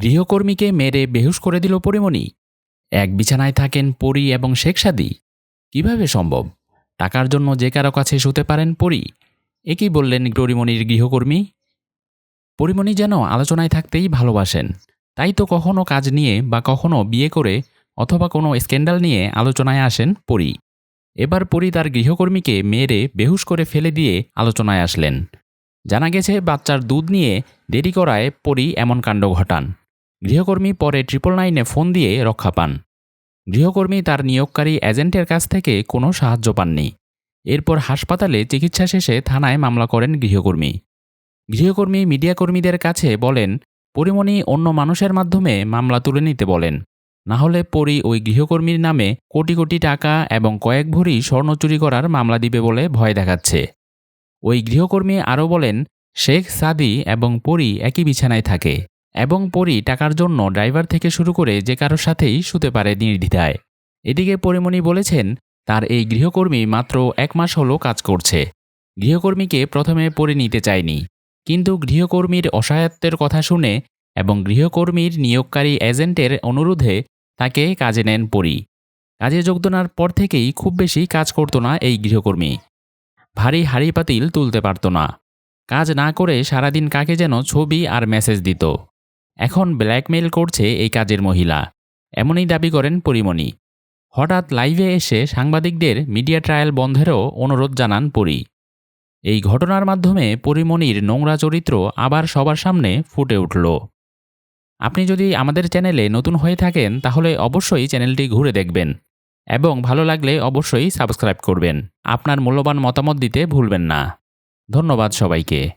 গৃহকর্মীকে মেরে বেহুশ করে দিল পরিমণি। এক বিছানায় থাকেন পরি এবং শেখ সাদি কীভাবে সম্ভব? টাকার জন্য যে কারও কাছে শুতে পারেন পরি। একই বললেন পরিমণির গৃহকর্মী। পরিমণি যেন আলোচনায় থাকতেই ভালোবাসেন। তাই তো কখনো কাজ নিয়ে বা কখনো বিয়ে করে অথবা কোনো স্ক্যান্ডাল নিয়ে আলোচনায় আসেন পরি। এবার পরি তার গৃহকর্মীকে মেরে বেহুশ করে ফেলে দিয়ে আলোচনায় আসলেন। জানা গেছে, বাচ্চার দুধ নিয়ে দেরি করায় পরি এমন কাণ্ড ঘটান। গৃহকর্মী পরে ট্রিপল নাইনে ফোন দিয়ে রক্ষা পান। গৃহকর্মী তার নিয়োগকারী এজেন্টের কাছ থেকে কোনো সাহায্য পাননি। এরপর হাসপাতালে চিকিৎসা শেষে থানায় মামলা করেন গৃহকর্মী। গৃহকর্মী মিডিয়াকর্মীদের কাছে বলেন, পরিমণি অন্য মানুষের মাধ্যমে মামলা তুলে নিতে বলেন। না হলে পরি ওই গৃহকর্মীর নামে কোটি কোটি টাকা এবং কয়েক ভরি স্বর্ণ চুরি করার মামলা দিবে বলে ভয় দেখাচ্ছে। ওই গৃহকর্মী আরও বলেন, শেখ, সাদি এবং পরি একই বিছানায় থাকে। এবং পরি টাকার জন্য ড্রাইভার থেকে শুরু করে যে কারোর সাথেই শুতে পারে নির্দ্বিধায়। এদিকে পরিমণি বলেছেন, তার এই গৃহকর্মী মাত্র এক মাস হলো কাজ করছে। গৃহকর্মীকে প্রথমে পরে নিতে চায়নি। কিন্তু গৃহকর্মীর অসহায়ত্বের কথা শুনে এবং গৃহকর্মীর নিয়োগকারী এজেন্টের অনুরোধে তাকে কাজে নেন পরি। কাজে যোগদানের পর থেকেই খুব বেশি কাজ করতো না এই গৃহকর্মী। ভারী হাড়ি পাতিল তুলতে পারত না। কাজ না করে সারাদিন কাকে যেন ছবি আর মেসেজ দিত। এখন ব্ল্যাকমেইল করছে এই কাজের মহিলা। এমনই দাবি করেন পরিমণি। হঠাৎ লাইভে এসে সাংবাদিকদের মিডিয়া ট্রায়াল বন্ধেরও অনুরোধ জানান পরি। এই ঘটনার মাধ্যমে পরিমণির নোংরা চরিত্র আবার সবার সামনে ফুটে উঠল। আপনি যদি আমাদের চ্যানেলে নতুন হয়ে থাকেন, তাহলে অবশ্যই চ্যানেলটি ঘুরে দেখবেন এবং ভালো লাগলে অবশ্যই সাবস্ক্রাইব করবেন। আপনার মূল্যবান মতামত দিতে ভুলবেন না। ধন্যবাদ সবাইকে।